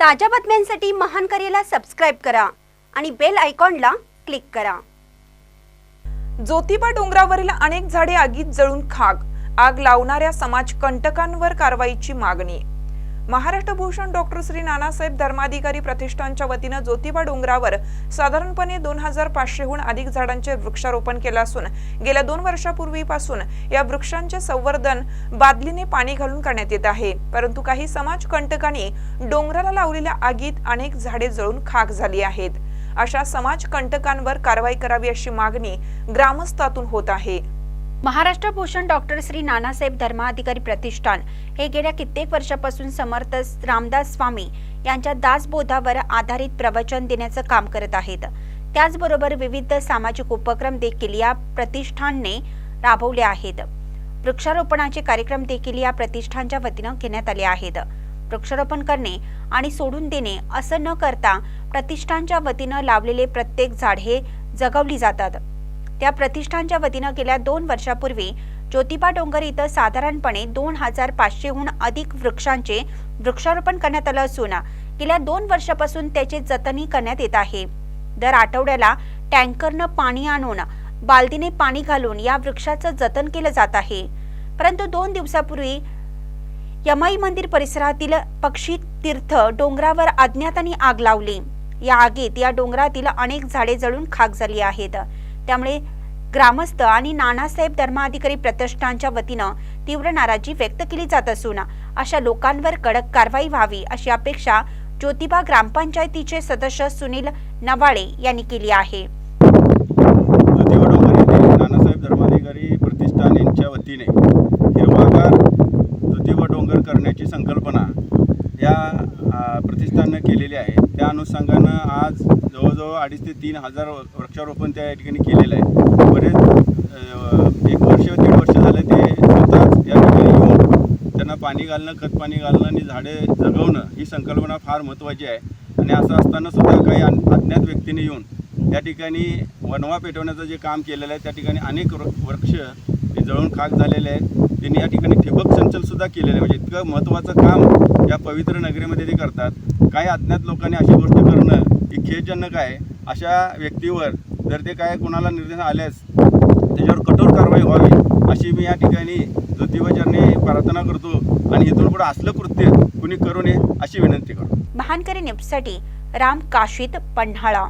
ताज्या बातम्यांसाठी महान करेला सबस्क्राईब करा आणि बेल आयकॉनला क्लिक करा. ज्योतिबा डोंगरावरील अनेक झाडे आगीत जळून खाक. आग लावणाऱ्या समाज कंटकांवर कारवाईची मागणी. महाराष्ट्र भूषण डॉक्टर श्री नानासाहेब धर्माधिकारी प्रतिष्ठानच्या वतीनं ज्योतिबा डोंगरावर साधारणपणे दोन हजार पाचशेहून अधिक झाडांचे वृक्षारोपण केलं असून गेल्या दोन वर्षापूर्वीपासून या वृक्षांचे संवर्धन बादलीने पाणी घालून करण्यात येत आहे. परंतु काही समाज कंटकांनी डोंगराला लावलेल्या आगीत अनेक झाडे जळून खाक झाली आहेत. अशा समाज कंटकांवर कारवाई करावी अशी मागणी ग्रामस्थातून होत आहे. महाराष्ट्र भूषण डॉक्टर श्री नानासाहेब धर्माधिकारी प्रतिष्ठान हे गेल्या कित्येक वर्षापासून समर्थ रामदास स्वामी यांच्या दासबोधावर आधारित प्रवचन देण्याचं काम करत आहेत. त्याचबरोबर विविध सामाजिक उपक्रम देखील या प्रतिष्ठानने राबवले आहेत. वृक्षारोपणाचे कार्यक्रम देखील या प्रतिष्ठानच्या वतीनं घेण्यात आले आहेत. वृक्षारोपण करणे आणि सोडून देणे असं न करता प्रतिष्ठानच्या वतीनं लावलेले प्रत्येक झाड हे जगवली जातात. त्या प्रतिष्ठानच्या वतीनं गेल्या दोन वर्षापूर्वी ज्योतिबा डोंगर इथं साधारणपणे दोन हजार पाचशेहून अधिक वृक्षांचे वृक्षारोपण करण्यात आलं असून गेल्या दोन वर्षापासून त्याचे जतनी करण्यात येत आहे. दर आठवड्याला टँकरनं पाणी आणून बालदीने पाणी घालून या वृक्षाचं जतन केलं जात आहे. परंतु दोन दिवसापूर्वी यमाई मंदिर परिसरातील पक्षी तीर्थ डोंगरावर अज्ञातांनी आग लावली. या आगीत या डोंगरातील अनेक झाडे जळून खाक झाली आहेत. त्यामुळे ग्रामस्थ आणि नानासाहेब धर्माधिकारी प्रतिष्ठानच्या वतीनं तीव्र नाराजी व्यक्त केली जात असून अशा लोकांवर कडक कारवाई व्हावी अशी अपेक्षा ज्योतिबा ग्रामपंचायतीचे सदस्य सुनील नवाळे यांनी केली आहे. नानासाहेब धर्माधिकारी प्रतिष्ठान यांच्या वतीने हिरवागार ज्योतिबा डोंगर करण्याची संकल्पना या संस्थानं केलेली आहे. त्या अनुषंगानं आज जवळजवळ अडीच ते तीन हजार वृक्षारोपण त्या ठिकाणी केलेलं आहे. बरेच एक वर्ष दीड वर्ष झालं ते स्वतःच या ठिकाणी येऊन त्यांना पाणी घालणं खत पाणी घालणं आणि झाडे जगवणं ही संकल्पना फार महत्त्वाची आहे. आणि असं असताना सुद्धा काही अज्ञात व्यक्तीने येऊन त्या ठिकाणी वनवा पेटवण्याचं जे काम केलेलं आहे त्या ठिकाणी अनेक वृ- वृक्ष हे जळून खाक झालेले आहेत त्यांनी या ठिकाणी ठिबक सिंचनसुद्धा केलेलं आहे. म्हणजे इतकं महत्त्वाचं काम या पवित्र नगरीमध्ये ते करतात. काही अज्ञात लोकांनी अशी गोष्ट करणं ही खेदजनक आहे. अशा व्यक्तीवर जर ते काय कोणाला निर्देश आल्यास त्याच्यावर कठोर कारवाई व्हावी अशी मी या ठिकाणी ज्योतिबाचरणी प्रार्थना करतो. आणि इथून पुढे असलं कृत्य कुणी करू नये अशी विनंती करतो. महानकरी न्यूजसाठी राम काशीत पन्हाळा.